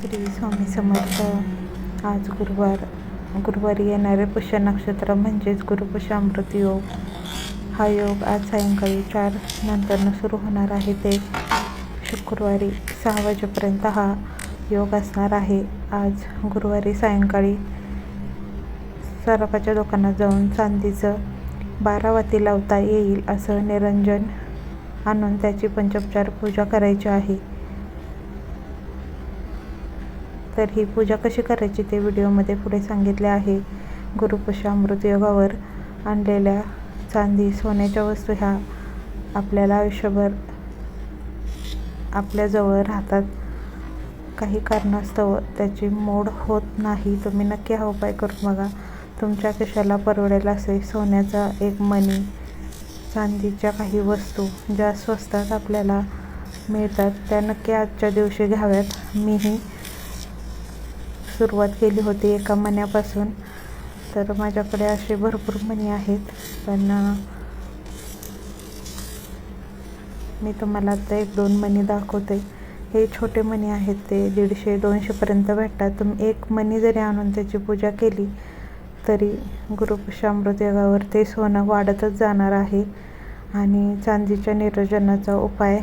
श्री स्वामी समर्थ. आज गुरुवार गुरुवारी येणारे पुष्य नक्षत्र म्हणजेच गुरुपुष्य अमृत योग. हा योग आज सायंकाळी चार नंतरनं सुरू होणार आहे ते शुक्रवारी सहा वाजेपर्यंत हा योग असणार आहे. आज गुरुवारी सायंकाळी सराफाच्या दुकानात जाऊन चांदीचं बारा वाती लावता येईल असं निरंजन आणून त्याची पंचोपचार पूजा करायची आहे. तर ही पूजा कशी करायची ते व्हिडिओमध्ये पुढे सांगितले आहे. गुरुपुष्य योगावर आणलेल्या चांदी सोन्याच्या वस्तू ह्या आपल्याला आयुष्यभर आपल्याजवळ राहतात. काही कारणास्तव त्याची मोड होत नाही. तुम्ही नक्की हा उपाय करून बघा. तुमच्या खिशाला परवडेल असे सोन्याचा एक मणी चांदीच्या काही वस्तू ज्या स्वस्तात आपल्याला मिळतात त्या नक्की आजच्या दिवशी घ्याव्यात. मीही सुरुवात केली होती एका मण्यापासून. तर माझ्याकडे असे भरपूर मणी आहेत पण मी तुम्हाला आता एक दोन मणी दाखवते. हे छोटे मणी आहेत ते दीडशे दोनशेपर्यंत भेटतात. तुम्ही एक मणी जरी आणून त्याची पूजा केली तरी गुरुपुष्यामृत योगावर ते सोनं वाढतच जाणार आहे. आणि चांदीच्या निरोजनाचा उपाय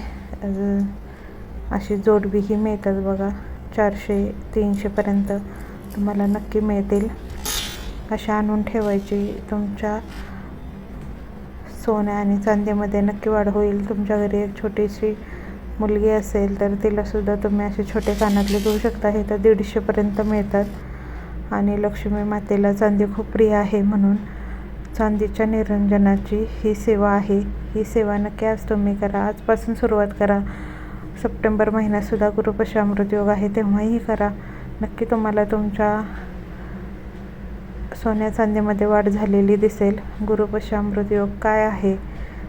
अशी जोडबीही मिळतात बघा. चारशे तीनशेपर्यंत तुम्हाला नक्की मिळतील. अशा आणून ठेवायची तुमच्या सोन्या आणि चांदीमध्ये नक्की वाढ होईल. तुमच्या घरी एक छोटीशी मुलगी असेल तर तिलासुद्धा तुम्ही असे छोटे कानातले घेऊ शकता. हे तर दीडशेपर्यंत मिळतात. आणि लक्ष्मी मातेला चांदी खूप प्रिय आहे म्हणून चांदीच्या निरंजनाची ही सेवा आहे. ही सेवा नक्की आज तुम्ही करा. आजपासून सुरुवात करा. सप्टेंबर महिन्यातसुद्धा गुरुपशामृत योग आहे तेव्हाही करा. नक्की तुम्हाला तुमच्या सोन्या चांदीमध्ये वाढ झालेली दिसेल. गुरुपशामृत योग काय आहे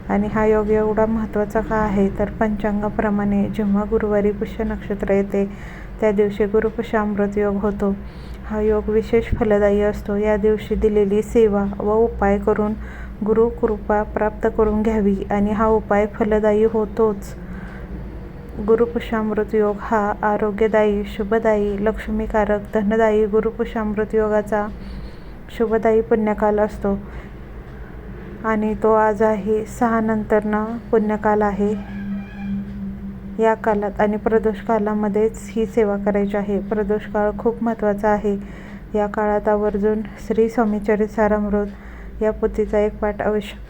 आणि हा योग एवढा महत्त्वाचा का आहे? तर पंचांगाप्रमाणे जेव्हा गुरुवारी पुष्य नक्षत्र येते त्या दिवशी गुरुपशामृत योग होतो. हा योग विशेष फलदायी असतो. या दिवशी दिलेली सेवा व उपाय करून गुरुकृपा प्राप्त करून घ्यावी आणि हा उपाय फलदायी होतोच. गुरुपुष्यामृत योग हा आरोग्यदायी शुभदायी लक्ष्मीकारक धनदायी गुरुपुष्यामृत योगाचा शुभदायी पुण्यकाल असतो. आणि तो आज आहे सहा नंतरनं पुण्यकाल आहे. या कालात आणि प्रदोष कालामध्येच ही सेवा करायची आहे. प्रदोष काळ खूप महत्त्वाचा आहे. या काळात आवर्जून श्री स्वामीचरित सारामृत या पोथीचा एक पाठ अवश्य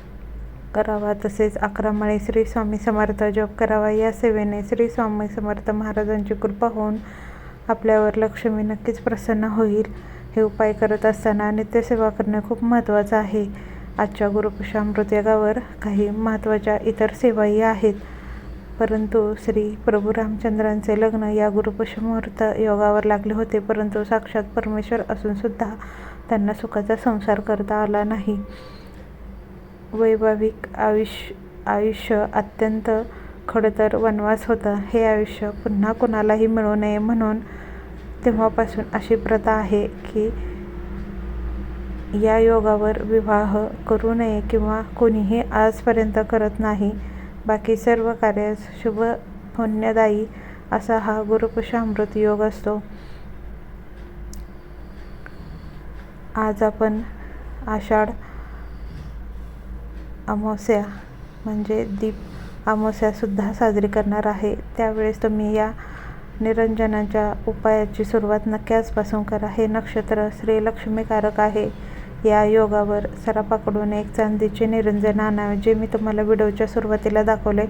करावा. तसेच अकरा माळी श्री स्वामी समर्थ जप करावा. या सेवेने श्री स्वामी समर्थ महाराजांची कृपा होऊन आपल्यावर लक्ष्मी नक्कीच प्रसन्न होईल. हे उपाय करत असताना नित्यसेवा करणे खूप महत्त्वाचं आहे. आजच्या गुरुपुषामृत यागावर काही महत्त्वाच्या इतर सेवाही आहेत. परंतु श्री प्रभू रामचंद्रांचे लग्न या गुरुपुषमुहूर्त योगावर लागले होते. परंतु साक्षात परमेश्वर असूनसुद्धा त्यांना सुखाचा संसार करता आला नाही. वैभाविक आयुष्य आयुष्य अत्यंत खडतर वनवास होता. हे आयुष्य पुन्हा कोणालाही मिळू नये म्हणून तेव्हापासून अशी प्रथा आहे की या योगावर विवाह करू नये किंवा कोणीही आजपर्यंत करत नाही. बाकी सर्व कार्य शुभ पुण्यदायी असा हा गुरुपुषामृत योग असतो. आज आपण आषाढ अमावस्या म्हणजे दीप अमावस्यासुद्धा साजरी करणार आहे. त्यावेळेस तुम्ही या निरंजनाच्या उपायाची सुरुवात नक्की आजपासून करा. हे नक्षत्र श्रीलक्ष्मीकारक आहे. या योगावर सराफाकडून एक चांदीचे निरंजन आणावे जे मी तुम्हाला व्हिडिओच्या सुरुवातीला दाखवले.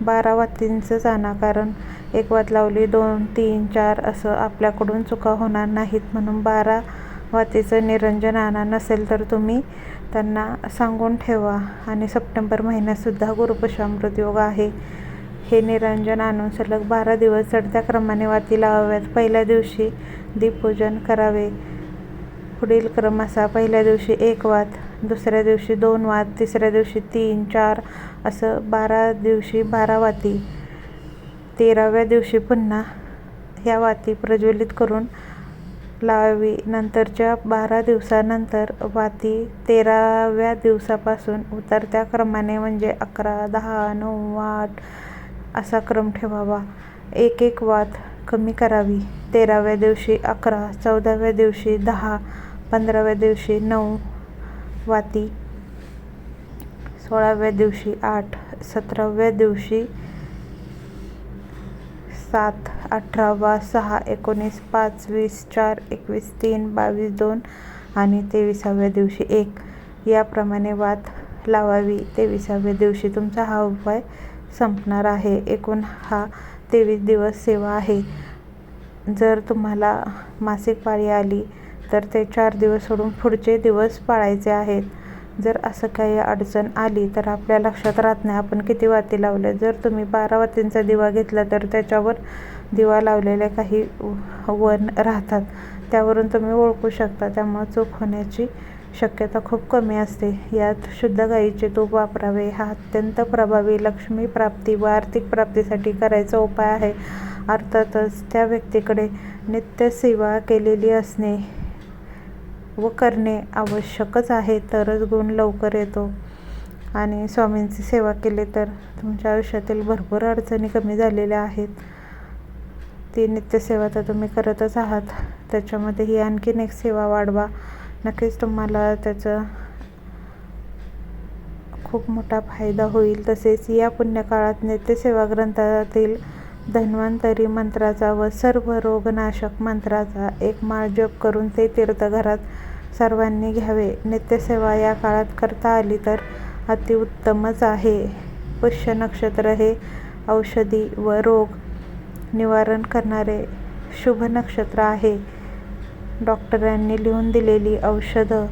बारा वातींचंच आणा कारण एक वात लावली दोन तीन चार असं आपल्याकडून चुका होणार नाहीत म्हणून बारा वातीचं निरंजन आणा. नसेल तर तुम्ही त्यांना सांगून ठेवा. आणि सप्टेंबर महिन्यातसुद्धा गुरुपशा योग आहे. हे निरंजन आणून सलग बारा दिवस चढत्या क्रमाने वाती लावाव्यात. पहिल्या दिवशी दीपपूजन करावे. पुढील क्रम असा पहिल्या दिवशी एक वात दुसऱ्या दिवशी दोन वात तिसऱ्या दिवशी तीन चार असं बारा दिवशी बारा वाती. तेराव्या दिवशी पुन्हा ह्या वाती प्रज्वलित करून लावावी. नंतरच्या बारा दिवसानंतर वाती तेराव्या दिवसापासून उतरत्या क्रमाने म्हणजे अकरा दहा नऊ आठ असा क्रम ठेवावा. एक एक वात कमी करावी. तेराव्या दिवशी अकरा चौदाव्या दिवशी दहा पंधराव्या दिवशी नऊ वाती सोळाव्या दिवशी आठ सतराव्या दिवशी सात अठरावा सहा एकोणीस पाच वीस चार एकवीस तीन बावीस दोन आणि तेविसाव्या दिवशी एक. याप्रमाणे वात लावावी. तेविसाव्या दिवशी तुमचा हा उपाय संपणार आहे. एकूण हा तेवीस दिवस सेवा आहे. जर तुम्हाला मासिक पाळी आली तर ते चार दिवस सोडून पुढचे दिवस पाळायचे आहेत. जर असं काही अडचण आली तर आपल्या लक्षात राहत नाही. आपण किती वाती लावल्या? जर तुम्ही बारा वातींचा दिवा घेतला तर त्याच्यावर दिवा लावलेले काही वन राहतात. त्यावरून तुम्ही ओळखू शकता. त्यामुळे चूक होण्याची शक्यता खूप कमी असते. यात शुद्ध गाईचे तूप वापरावे. हा अत्यंत प्रभावी लक्ष्मी प्राप्ती व आर्थिक प्राप्तीसाठी करायचा उपाय आहे. अर्थातच त्या व्यक्तीकडे नित्यसेवा केलेली असणे व करणे आवश्यकच आहे तरच गुण लवकर येतो. आणि स्वामींची सेवा केली तर तुमच्या आयुष्यातील भरपूर अडचणी कमी झालेल्या आहेत. ती नित्यसेवा तर तुम्ही करतच आहात. त्याच्यामध्ये ही आणखीन एक सेवा वाढवा. नक्कीच तुम्हाला त्याचा खूप मोठा फायदा होईल. तसेच या पुण्यकाळात नित्यसेवा ग्रंथातील धन्वंतरी मंत्राचा व सर्व रोगनाशक मंत्राचा एक माळ जप करून ते तीर्थ घरात सर्वांनी घ्यावे. नित्यसेवा या काळात करता आली तर अतिउत्तमच आहे. पुष्य नक्षत्र हे औषधी व रोग निवारण करणारे शुभ नक्षत्र आहे. डॉक्टरांनी लिहून दिलेली औषधं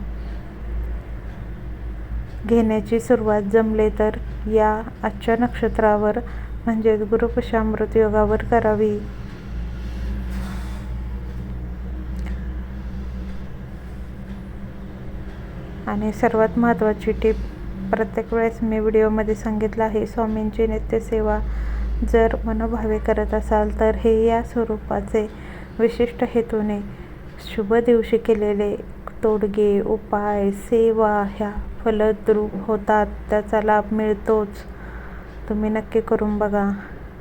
घेण्याची सुरुवात जमले तर या आजच्या नक्षत्रावर म्हणजेच गुरुपशामृत योगावर करावी. आणि सर्वात महत्त्वाची टीप प्रत्येक वेळेस मी व्हिडिओमध्ये सांगितलं आहे स्वामींची नित्यसेवा जर मनोभावे करत असाल तर हे या स्वरूपाचे विशिष्ट हेतूने शुभ दिवशी केलेले तोडगे उपाय सेवा ह्या फलद्रूप होतात. त्याचा लाभ मिळतोच. तुम्ही नक्की करून बघा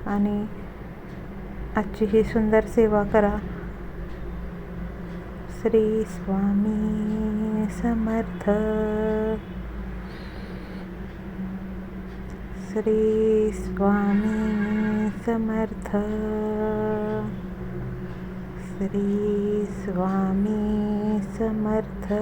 आणि आजची ही सुंदर सेवा करा. श्री स्वामी समर्थ. श्री स्वामी समर्थ. श्री स्वामी समर्थ.